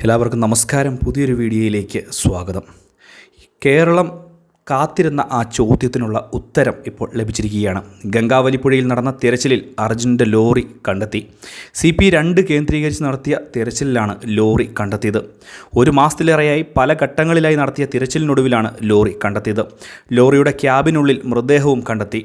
എല്ലാവർക്കും നമസ്കാരം. പുതിയൊരു വീഡിയോയിലേക്ക് സ്വാഗതം. കേരളം കാത്തിരുന്ന ആ ചോദ്യത്തിനുള്ള ഉത്തരം ഇപ്പോൾ ലഭിച്ചിരിക്കുകയാണ്. ഗംഗാവലിപ്പുഴയിൽ നടന്ന തിരച്ചിലിൽ അർജുന്റെ ലോറി കണ്ടെത്തി. സി പി രണ്ട് കേന്ദ്രീകരിച്ച് നടത്തിയ തിരച്ചിലിലാണ് ലോറി കണ്ടെത്തിയത്. ഒരു മാസത്തിലേറെയായി പല ഘട്ടങ്ങളിലായി നടത്തിയ തിരച്ചിലിനൊടുവിലാണ് ലോറി കണ്ടെത്തിയത്. ലോറിയുടെ ക്യാബിനുള്ളിൽ മൃതദേഹവും കണ്ടെത്തി.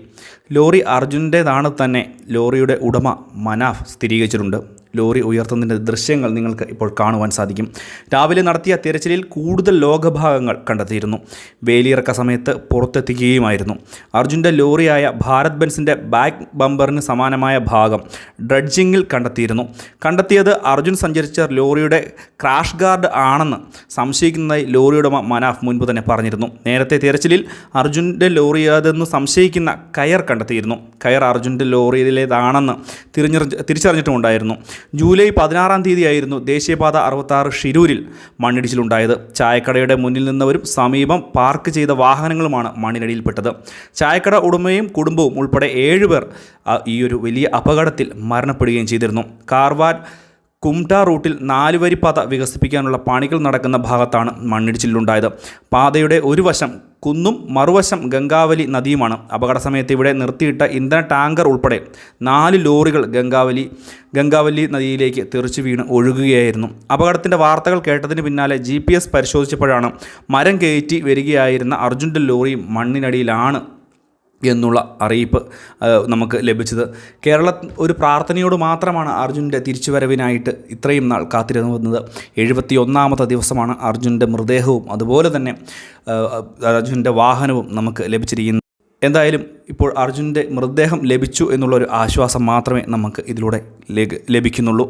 ലോറി അർജുന്റേതാണ് തന്നെ ലോറിയുടെ ഉടമ മനാഫ് സ്ഥിരീകരിച്ചിട്ടുണ്ട്. ലോറി ഉയർത്തുന്നതിന്റെ ദൃശ്യങ്ങൾ നിങ്ങൾക്ക് ഇപ്പോൾ കാണുവാൻ സാധിക്കും. രാവിലെ നടത്തിയ തിരച്ചിലിൽ കൂടുതൽ ലോകഭാഗങ്ങൾ കണ്ടെത്തിയിരുന്നു. വേലിയിറക്ക സമയത്ത് പുറത്തെത്തിക്കുകയുമായിരുന്നു. അർജുന്റെ ലോറിയായ ഭാരത് ബെൻസിന്റെ ബാക്ക് ബമ്പറിന് സമാനമായ ഭാഗം ഡ്രഡ്ജിങ്ങിൽ കണ്ടെത്തിയിരുന്നു. കണ്ടെത്തിയത് അർജുൻ സഞ്ചരിച്ച ലോറിയുടെ ക്രാഷ് ഗാർഡ് ആണെന്ന് സംശയിക്കുന്നതായി ലോറിയുടെ മനാഫ് മുൻപ് തന്നെ പറഞ്ഞിരുന്നു. നേരത്തെ തിരച്ചിലിൽ അർജുന്റെ ലോറിയാതെന്ന് സംശയിക്കുന്ന കയർ കണ്ടെത്തിയിരുന്നു. കയർ അർജുന്റെ ലോറിയിലേതാണെന്ന് തിരിഞ്ഞറി തിരിച്ചറിഞ്ഞിട്ടുമുണ്ടായിരുന്നു. ജൂലൈ പതിനാറാം തീയതിയായിരുന്നു ദേശീയപാത അറുപത്താറ് ഷിരൂരിൽ മണ്ണിടിച്ചിലുണ്ടായത്. ചായക്കടയുടെ മുന്നിൽ നിന്നവരും സമീപം പാർക്ക് ചെയ്ത വാഹനങ്ങളുമാണ് മണ്ണിനടിയിൽപ്പെട്ടത്. ചായക്കട ഉടമയും കുടുംബവും ഉൾപ്പെടെ ഏഴുപേർ ഈ ഒരു വലിയ അപകടത്തിൽ മരണപ്പെടുകയും ചെയ്തിരുന്നു. കാർവാൻ കുംട റൂട്ടിൽ നാലുവരി പാത വികസിപ്പിക്കാനുള്ള പണികൾ നടക്കുന്ന ഭാഗത്താണ് മണ്ണിടിച്ചിലുണ്ടായത്. പാതയുടെ ഒരു വശം കുന്നും മറുവശം ഗംഗാവലി നദിയുമാണ്. അപകട സമയത്ത് ഇവിടെ നിർത്തിയിട്ട ഇന്ധന ടാങ്കർ ഉൾപ്പെടെ നാല് ലോറികൾ ഗംഗാവലി ഗംഗാവലി നദിയിലേക്ക് തെറിച്ചു വീണ് ഒഴുകുകയായിരുന്നു. അപകടത്തിന്റെ വാർത്തകൾ കേട്ടതിന് പിന്നാലെ ജി പരിശോധിച്ചപ്പോഴാണ് മരം കയറ്റി വരികയായിരുന്ന അർജുന്റെ ലോറിയും മണ്ണിനടിയിലാണ് എന്നുള്ള അറിയിപ്പ് നമുക്ക് ലഭിച്ചത്. കേരള ഒരു പ്രാർത്ഥനയോട് മാത്രമാണ് അർജുന്റെ തിരിച്ചുവരവിനായിട്ട് ഇത്രയും നാൾ കാത്തിരുന്നു വന്നത്. എഴുപത്തി ഒന്നാമത്തെ ദിവസമാണ് അർജുന്റെ മൃതദേഹവും അതുപോലെ തന്നെ അർജുന്റെ വാഹനവും നമുക്ക് ലഭിച്ചിരിക്കുന്നത്. എന്തായാലും ഇപ്പോൾ അർജുന്റെ മൃതദേഹം ലഭിച്ചു എന്നുള്ളൊരു ആശ്വാസം മാത്രമേ നമുക്ക് ഇതിലൂടെ ലഭിക്കുന്നുള്ളൂ.